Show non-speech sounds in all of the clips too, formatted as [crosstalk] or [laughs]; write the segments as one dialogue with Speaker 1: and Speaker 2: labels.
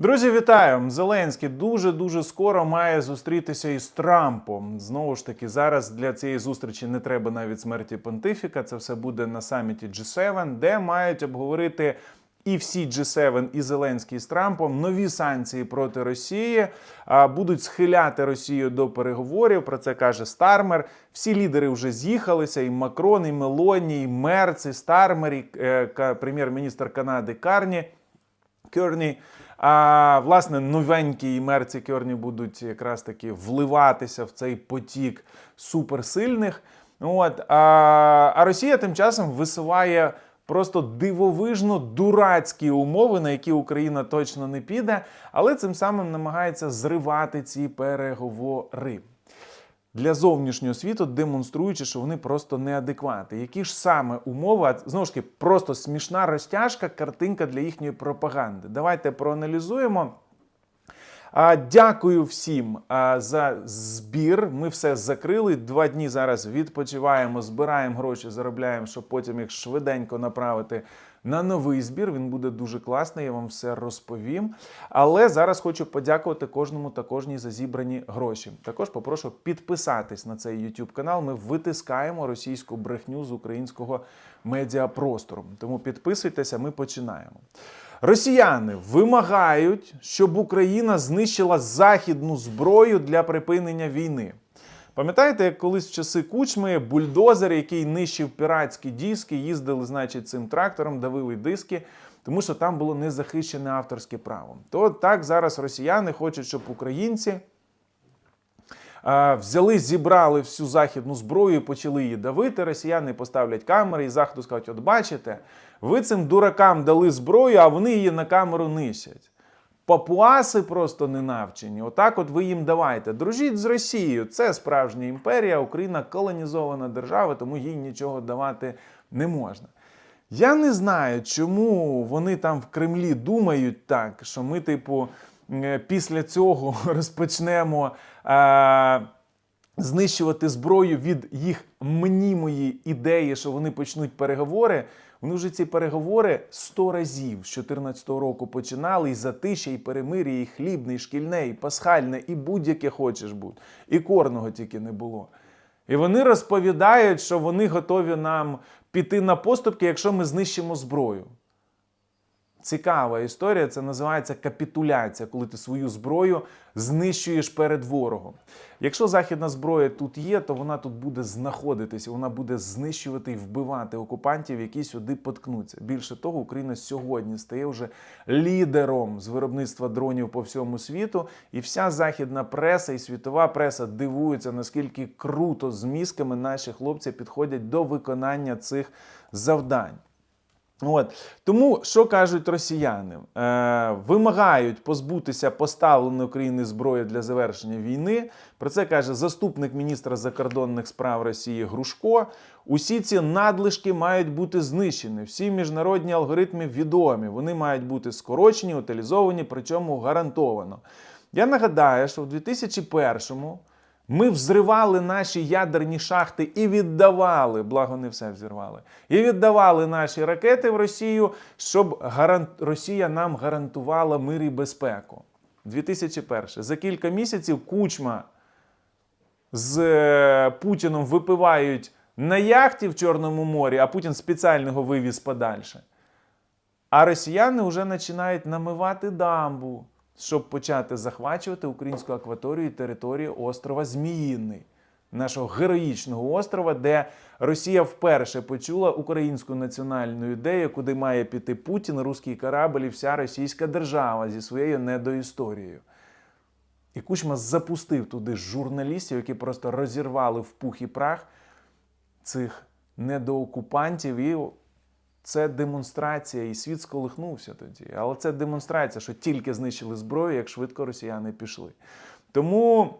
Speaker 1: Друзі, вітаю! Зеленський дуже дуже скоро має зустрітися із Трампом. Знову ж таки, зараз для цієї зустрічі не треба навіть смерті понтифіка. Це все буде на саміті G7, де мають обговорити і всі G7, і Зеленський з Трампом нові санкції проти Росії. А, Будуть схиляти Росію до переговорів. Про це каже Стармер. Всі лідери вже з'їхалися: і Макрон, і Мелоні, і Мерц, і Стармер, і е, прем'єр-міністр Канади Карні. Керні. А власне новенькі мерці Керні будуть якраз таки вливатися в цей потік суперсильних. От, а, а Росія тим часом висуває просто дивовижно дурацькі умови, на які Україна точно не піде, але цим самим намагається зривати ці переговори для зовнішнього світу, демонструючи, що вони просто неадекватні. Які ж саме умови, а знову ж таки, просто смішна розтяжка, картинка для їхньої пропаганди. Давайте проаналізуємо. А, Дякую всім а, за збір. Ми все закрили. Два дні зараз відпочиваємо, збираємо гроші, заробляємо, щоб потім їх швиденько направити на новий збір. Він буде дуже класний, я вам все розповім. Але зараз хочу подякувати кожному та кожній за зібрані гроші. Також попрошу підписатись на цей YouTube канал. Ми витискаємо російську брехню з українського медіапростору. Тому підписуйтеся, ми починаємо. Росіяни вимагають, щоб Україна знищила західну зброю для припинення війни. Пам'ятаєте, як колись в часи кучми бульдозер, який нищив піратські диски, їздили, значить, цим трактором, давили диски, тому що там було незахищене авторське право. То так зараз росіяни хочуть, щоб українці взяли, зібрали всю західну зброю і почали її давити. Росіяни поставлять камери і заходу скажуть: от бачите, ви цим дуракам дали зброю, а вони її на камеру нищать. Папуаси просто не навчені. Отак, от ви їм давайте. Дружіть з Росією. Це справжня імперія, Україна колонізована держава, тому їй нічого давати не можна. Я не знаю, чому вони там в Кремлі думають так, що ми, типу, е, після цього [laughs] розпочнемо е, знищувати зброю від їх мнімої ідеї, що вони почнуть переговори. Вони вже ці переговори сто разів з 2014 року починали і затища, і перемир'я, і хлібне, і шкільне, і пасхальне, і будь-яке хочеш бути. І корного тільки не було. І вони розповідають, що вони готові нам піти на поступки, якщо ми знищимо зброю. Цікава історія, це називається капітуляція, коли ти свою зброю знищуєш перед ворогом. Якщо західна зброя тут є, то вона тут буде знаходитися, вона буде знищувати і вбивати окупантів, які сюди поткнуться. Більше того, Україна сьогодні стає вже лідером з виробництва дронів по всьому світу, і вся західна преса і світова преса дивуються, наскільки круто з мізками наші хлопці підходять до виконання цих завдань. От тому, що кажуть росіяни, е, вимагають позбутися поставленої України зброї для завершення війни. Про це каже заступник міністра закордонних справ Росії Грушко. Усі ці надлишки мають бути знищені. Всі міжнародні алгоритми відомі. Вони мають бути скорочені, утилізовані, причому гарантовано. Я нагадаю, що в 2001-му ми взривали наші ядерні шахти і віддавали, благо не все взірвали, і віддавали наші ракети в Росію, щоб гарант... Росія нам гарантувала мир і безпеку. 2001. За кілька місяців кучма з е, Путіном випивають на яхті в Чорному морі, а Путін спеціально його вивіз подальше. А росіяни вже починають намивати дамбу, щоб почати захвачувати українську акваторію і територію острова Зміїний, нашого героїчного острова, де Росія вперше почула українську національну ідею, куди має піти Путін, руський корабль і вся російська держава зі своєю недоісторією. І Кучма запустив туди журналістів, які просто розірвали в пух і прах цих недоокупантів. І це демонстрація, і світ сколихнувся тоді. Але це демонстрація, що тільки знищили зброю, як швидко росіяни пішли. Тому.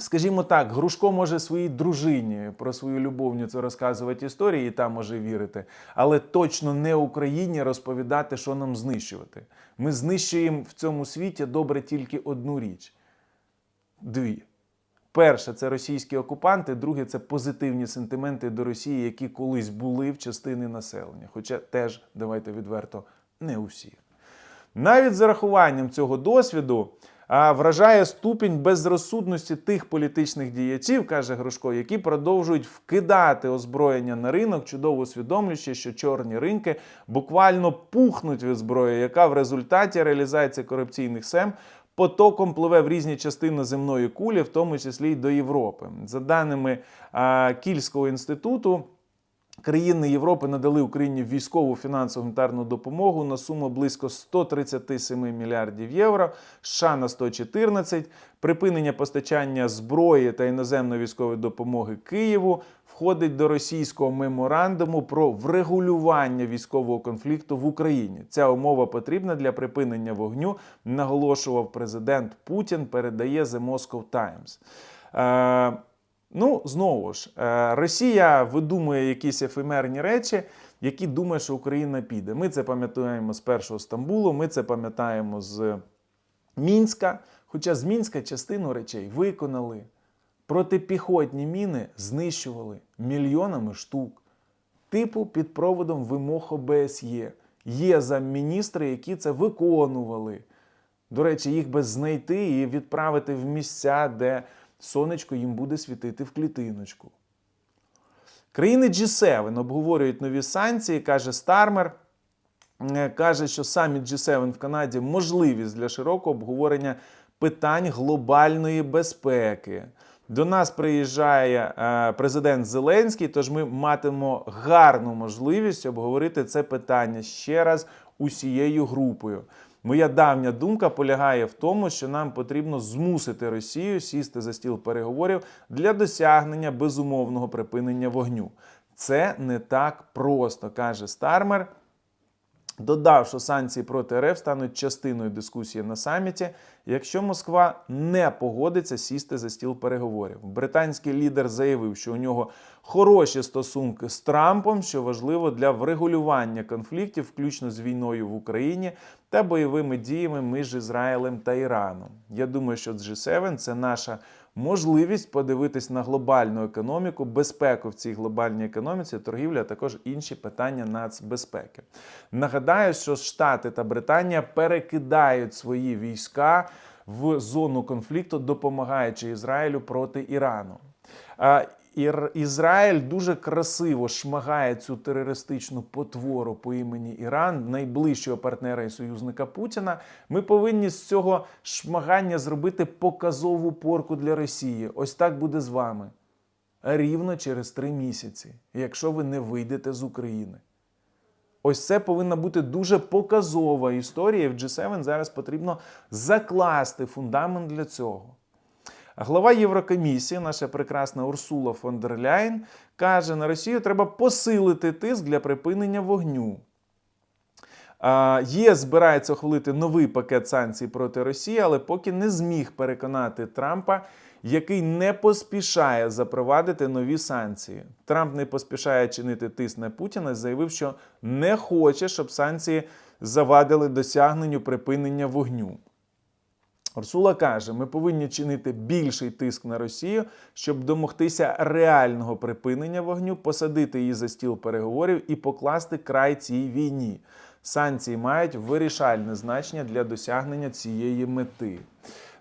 Speaker 1: Скажімо так, Грушко може своїй дружині про свою любовницю розказувати історії і там може вірити, але точно не Україні розповідати, що нам знищувати. Ми знищуємо в цьому світі добре тільки одну річ. Дві. Перше, це російські окупанти, друге це позитивні сентименти до Росії, які колись були в частини населення. Хоча теж, давайте відверто, не у всіх. Навіть з урахуванням цього досвіду вражає ступінь безрозсудності тих політичних діячів, каже Грушко, які продовжують вкидати озброєння на ринок, чудово усвідомлюючи, що чорні ринки буквально пухнуть від зброї, яка в результаті реалізації корупційних сем потоком пливе в різні частини земної кулі, в тому числі й до Європи. За даними Кільського інституту. Країни Європи надали Україні військову фінансову гуманітарну допомогу на суму близько 137 мільярдів євро, США на 114, припинення постачання зброї та іноземної військової допомоги Києву входить до російського меморандуму про врегулювання військового конфлікту в Україні. Ця умова потрібна для припинення вогню, наголошував президент Путін. Передає The Moscow Times. Ну, знову ж, е, Росія видумує якісь ефемерні речі, які думає, що Україна піде. Ми це пам'ятаємо з першого Стамбулу, ми це пам'ятаємо з Мінська. Хоча з Мінська частину речей виконали. Протипіхотні міни знищували мільйонами штук. Типу під проводом вимог ОБСЄ. Є замміністри, які це виконували. До речі, їх би знайти і відправити в місця, де сонечко їм буде світити в клітиночку. Країни G7 обговорюють нові санкції, каже Стармер. Каже, що саміт G7 в Канаді можливість для широкого обговорення питань глобальної безпеки. До нас приїжджає е, президент Зеленський, тож ми матимемо гарну можливість обговорити це питання ще раз усією групою. Моя давня думка полягає в тому, що нам потрібно змусити Росію сісти за стіл переговорів для досягнення безумовного припинення вогню. Це не так просто, каже Стармер. Додав, що санкції проти РФ стануть частиною дискусії на саміті, якщо Москва не погодиться сісти за стіл переговорів. Британський лідер заявив, що у нього хороші стосунки з Трампом, що важливо для врегулювання конфліктів, включно з війною в Україні та бойовими діями між Ізраїлем та Іраном. Я думаю, що G7 – це наша можливість подивитись на глобальну економіку, безпеку в цій глобальній економіці, торгівля, а також інші питання нацбезпеки. Нагадаю, що Штати та Британія перекидають свої війська в зону конфлікту, допомагаючи Ізраїлю проти Ірану. Ір- Ізраїль дуже красиво шмагає цю терористичну потвору по імені Іран, найближчого партнера і союзника Путіна. Ми повинні з цього шмагання зробити показову порку для Росії. Ось так буде з вами. Рівно через три місяці, якщо ви не вийдете з України. Ось це повинна бути дуже показова історія. В G7 зараз потрібно закласти фундамент для цього. Глава Єврокомісії, наша прекрасна Урсула фон дер Ляйн, каже, на Росію треба посилити тиск для припинення вогню. ЄС збирається ухвалити новий пакет санкцій проти Росії, але поки не зміг переконати Трампа, який не поспішає запровадити нові санкції. Трамп не поспішає чинити тиск на Путіна, заявив, що не хоче, щоб санкції завадили досягненню припинення вогню. Урсула каже, ми повинні чинити більший тиск на Росію, щоб домогтися реального припинення вогню, посадити її за стіл переговорів і покласти край цій війні. Санкції мають вирішальне значення для досягнення цієї мети.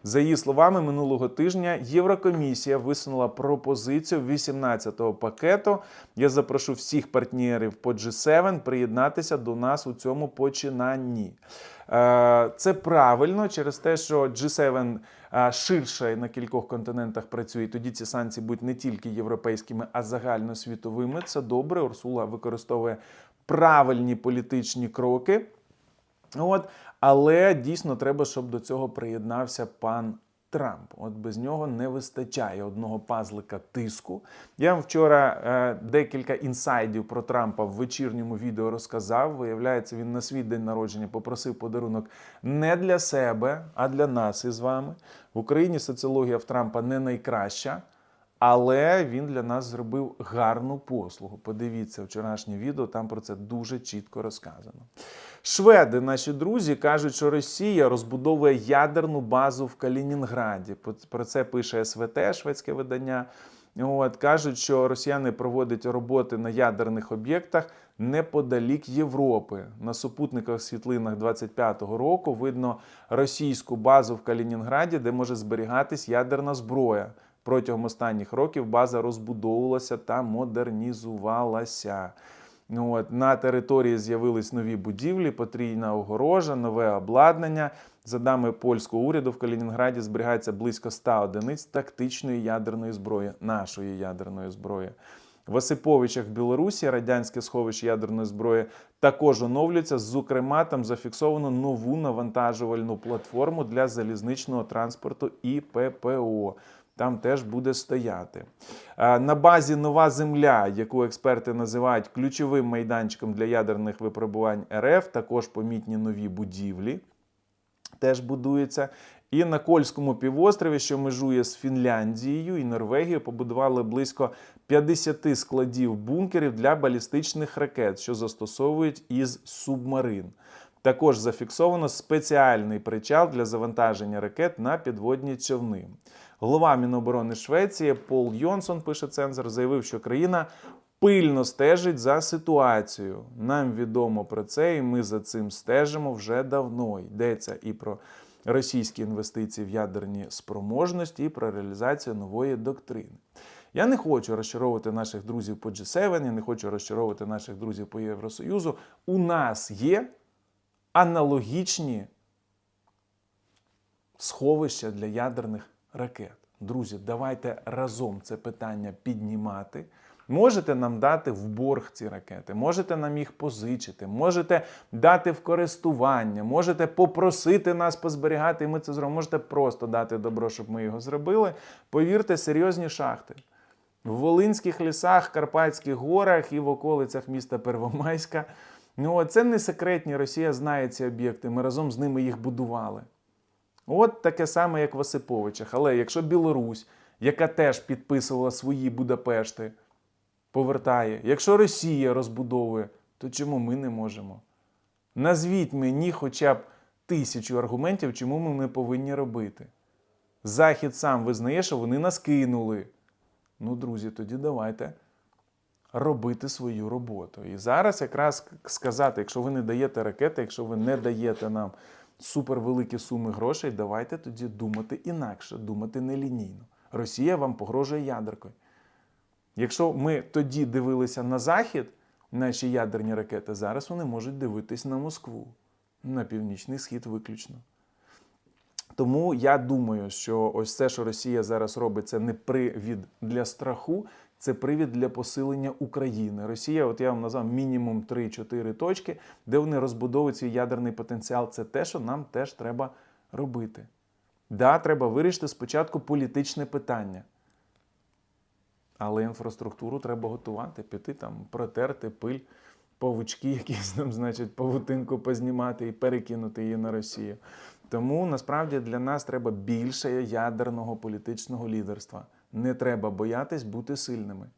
Speaker 1: За її словами, минулого тижня Єврокомісія висунула пропозицію 18-го пакету. Я запрошу всіх партнерів по G7 приєднатися до нас у цьому починанні. Е, Це правильно через те, що G7 е, ширше на кількох континентах працює. Тоді ці санкції будуть не тільки європейськими, а загальносвітовими. Це добре. Урсула використовує правильні політичні кроки. От, але дійсно треба, щоб до цього приєднався пан Трамп. От без нього не вистачає одного пазлика тиску. Я вам вчора е, декілька інсайдів про Трампа в вечірньому відео розказав. Виявляється, він на свій день народження попросив подарунок не для себе, а для нас із вами. В Україні соціологія в Трампа не найкраща. Але він для нас зробив гарну послугу. Подивіться вчорашнє відео, там про це дуже чітко розказано. Шведи, наші друзі, кажуть, що Росія розбудовує ядерну базу в Калінінграді. Про це пише СВТ, шведське видання. От кажуть, що росіяни проводять роботи на ядерних об'єктах неподалік Європи. На супутникових світлинах 25-го року видно російську базу в Калінінграді, де може зберігатись ядерна зброя. Протягом останніх років база розбудовувалася та модернізувалася. Ну, от, на території з'явились нові будівлі, потрійна огорожа, нове обладнання. За даними польського уряду, в Калінінграді зберігається близько 100 одиниць тактичної ядерної зброї, нашої ядерної зброї. В Осиповичах в Білорусі радянське сховище ядерної зброї також оновлюється. Зокрема, там зафіксовано нову навантажувальну платформу для залізничного транспорту і ППО. Там теж буде стояти. Е, На базі Нова Земля, яку експерти називають ключовим майданчиком для ядерних випробувань РФ, також помітні нові будівлі теж будується. І на Кольському півострові, що межує з Фінляндією і Норвегією, побудували близько 50 складів бункерів для балістичних ракет, що застосовують із субмарин. Також зафіксовано спеціальний причал для завантаження ракет на підводні човни. Голова Міноборони Швеції Пол Йонсон, пише цензор, заявив, що країна пильно стежить за ситуацією. Нам відомо про це, і ми за цим стежимо вже давно. Йдеться і про російські інвестиції в ядерні спроможності, і про реалізацію нової доктрини. Я не хочу розчаровувати наших друзів по G7, я не хочу розчаровувати наших друзів по Євросоюзу. У нас є аналогічні сховища для ядерних ракет. Друзі, давайте разом це питання піднімати. Можете нам дати в борг ці ракети, можете нам їх позичити, можете дати в користування, можете попросити нас позберігати, і ми це зробимо. Можете просто дати добро, щоб ми його зробили. Повірте, серйозні шахти. В Волинських лісах, Карпатських горах і в околицях міста Первомайська. Ну, це не секретні. Росія знає ці об'єкти. Ми разом з ними їх будували. От таке саме, як в Осиповичах. Але якщо Білорусь, яка теж підписувала свої Будапешти, повертає, якщо Росія розбудовує, то чому ми не можемо? Назвіть мені хоча б тисячу аргументів, чому ми не повинні робити. Захід сам визнає, що вони нас кинули. Ну, друзі, тоді давайте робити свою роботу. І зараз якраз сказати, якщо ви не даєте ракети, якщо ви не даєте нам супервеликі суми грошей, давайте тоді думати інакше, думати нелінійно. Росія вам погрожує ядеркою. Якщо ми тоді дивилися на Захід, наші ядерні ракети, зараз вони можуть дивитись на Москву, на північний схід виключно. Тому я думаю, що ось це, що Росія зараз робить, це не привід для страху, це привід для посилення України. Росія, от я вам назвав мінімум 3-4 точки, де вони розбудовують свій ядерний потенціал. Це те, що нам теж треба робити. Да, треба вирішити спочатку політичне питання. Але інфраструктуру треба готувати, піти там, протерти пиль, павучки, якісь там, значить, павутинку познімати і перекинути її на Росію. Тому насправді для нас треба більше ядерного політичного лідерства. Не треба боятись бути сильними.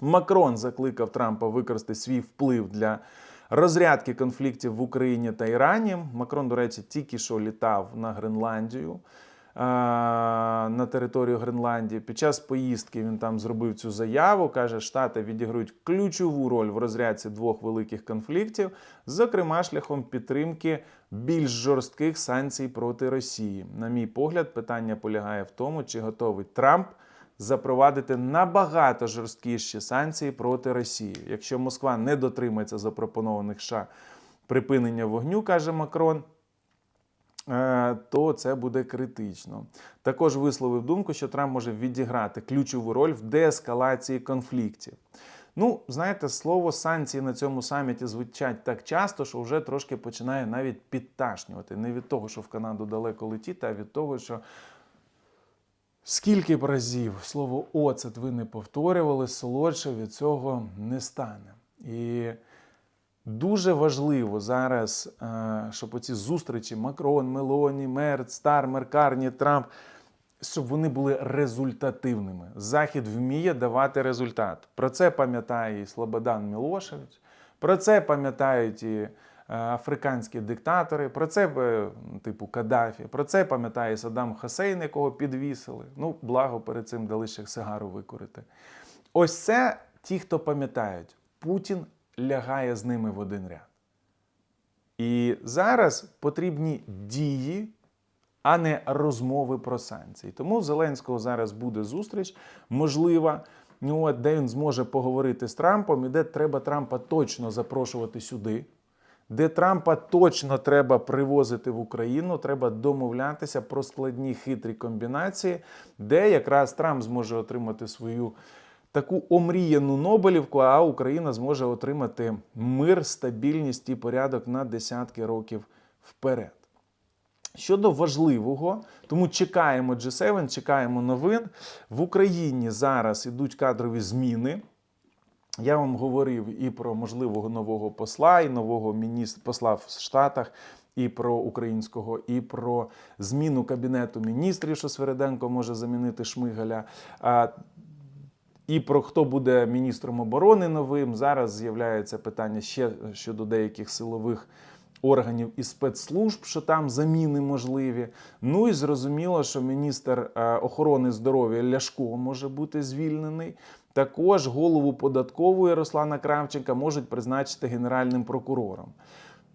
Speaker 1: Макрон закликав Трампа використати свій вплив для розрядки конфліктів в Україні та Ірані. Макрон, до речі, тільки що літав на Гренландію. На територію Гренландії під час поїздки він там зробив цю заяву. каже, Штати відіграють ключову роль в розрядці двох великих конфліктів, зокрема шляхом підтримки більш жорстких санкцій проти Росії. На мій погляд, питання полягає в тому, чи готовий Трамп запровадити набагато жорсткіші санкції проти Росії. Якщо Москва не дотримається запропонованих США припинення вогню, каже Макрон. Е, то це буде критично. Також висловив думку, що Трамп може відіграти ключову роль в деескалації конфліктів. Ну, знаєте, слово санкції на цьому саміті звучать так часто, що вже трошки починає навіть підташнювати. Не від того, що в Канаду далеко летіти, а від того, що скільки б разів слово оцет ви не повторювали, солодше від цього не стане. І Дуже важливо зараз, е, щоб оці зустрічі Макрон, Мелоні, Мерц, Стармер, Карні, Трамп, щоб вони були результативними. Захід вміє давати результат. Про це пам'ятає і Слободан Мілошевич, про це пам'ятають і е, африканські диктатори, про це е, типу Каддафі, про це пам'ятає Саддам Хусейн, якого підвісили. Ну, благо перед цим дали ще сигару викурити. Ось це ті, хто пам'ятають. Путін лягає з ними в один ряд. І зараз потрібні дії, а не розмови про санкції. Тому в Зеленського зараз буде зустріч, можлива, ну, от, де він зможе поговорити з Трампом, і де треба Трампа точно запрошувати сюди, де Трампа точно треба привозити в Україну, треба домовлятися про складні хитрі комбінації, де якраз Трамп зможе отримати свою таку омріяну Нобелівку, а Україна зможе отримати мир, стабільність і порядок на десятки років вперед. Щодо важливого, тому чекаємо G7, чекаємо новин. В Україні зараз ідуть кадрові зміни. Я вам говорив і про можливого нового посла, і нового міністра посла в Штатах, і про українського, і про зміну кабінету міністрів, що Свереденко може замінити Шмигаля. І про хто буде міністром оборони новим. Зараз з'являється питання ще щодо деяких силових органів і спецслужб, що там заміни можливі. Ну і зрозуміло, що міністр е, охорони здоров'я Ляшко може бути звільнений. Також голову податкової Руслана Кравченка можуть призначити генеральним прокурором.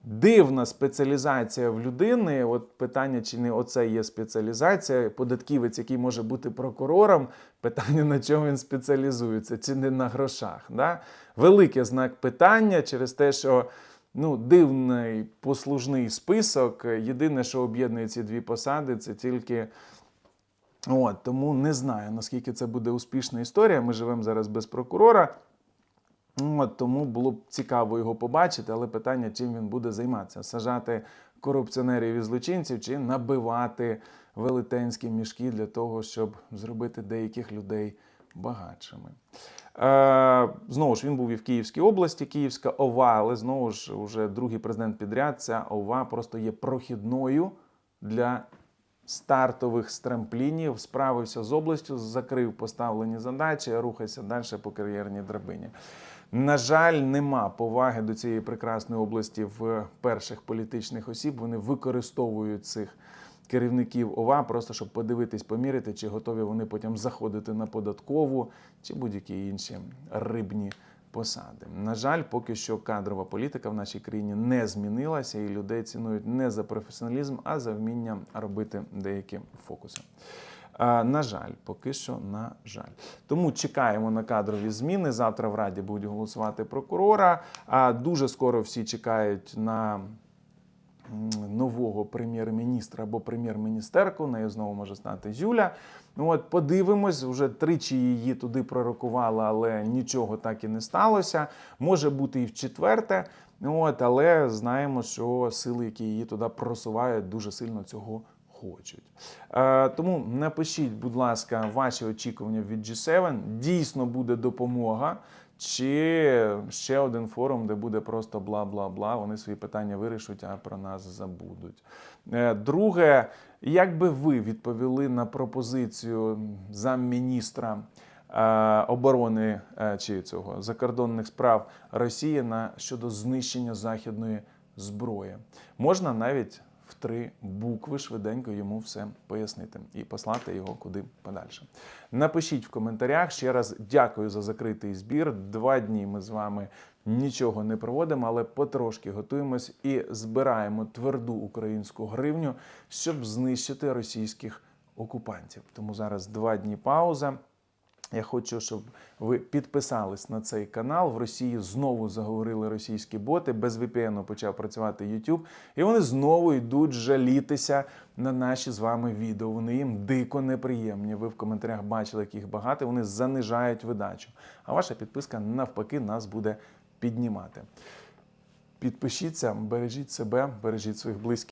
Speaker 1: Дивна спеціалізація в людини. От питання, чи не оце є спеціалізація, податківець, який може бути прокурором, питання, на чому він спеціалізується, чи не на грошах. Да? Великий знак питання через те, що ну, дивний послужний список. Єдине, що об'єднує ці дві посади, це тільки. От, тому не знаю, наскільки це буде успішна історія. Ми живемо зараз без прокурора. От, тому було б цікаво його побачити, але питання, чим він буде займатися: сажати корупціонерів і злочинців чи набивати велетенські мішки для того, щоб зробити деяких людей багатшими. Е, знову ж він був і в Київській області, Київська ОВА, але знову ж уже другий президент підряд. Ця ОВА просто є прохідною для стартових страмплінів, справився з областю, закрив поставлені задачі, рухайся далі по кар'єрній драбині. На жаль, нема поваги до цієї прекрасної області в перших політичних осіб. Вони використовують цих керівників ОВА, просто щоб подивитись, поміряти, чи готові вони потім заходити на податкову чи будь-які інші рибні посади. На жаль, поки що кадрова політика в нашій країні не змінилася, і людей цінують не за професіоналізм, а за вміння робити деякі фокуси. На жаль, поки що, на жаль. Тому чекаємо на кадрові зміни. Завтра в Раді будуть голосувати прокурора. А дуже скоро всі чекають на нового прем'єр-міністра або прем'єр-міністерку. Нею знову може стати Юля. Ну от подивимось, вже тричі її туди пророкували, але нічого так і не сталося. Може бути і в четверте. Ну От, але знаємо, що сили, які її туди просувають, дуже сильно цього хочуть. Е, тому напишіть, будь ласка, ваші очікування від G7. Дійсно буде допомога. Чи ще один форум, де буде просто бла бла бла, вони свої питання вирішуть, а про нас забудуть. Е, Друге, як би ви відповіли на пропозицію замміністра е, оборони чи цього закордонних справ Росії на щодо знищення західної зброї? Можна навіть три букви швиденько йому все пояснити і послати його куди подальше. Напишіть в коментарях. Ще раз дякую за закритий збір. Два дні ми з вами нічого не проводимо, але потрошки готуємось і збираємо тверду українську гривню, щоб знищити російських окупантів. Тому зараз два дні пауза. Я хочу, щоб ви підписались на цей канал. В Росії знову заговорили російські боти. Без VPN почав працювати YouTube, і вони знову йдуть жалітися на наші з вами відео. Вони їм дико неприємні. Ви в коментарях бачили, яких багато. Вони занижають видачу. А ваша підписка навпаки нас буде піднімати. Підпишіться, бережіть себе, бережіть своїх близьких.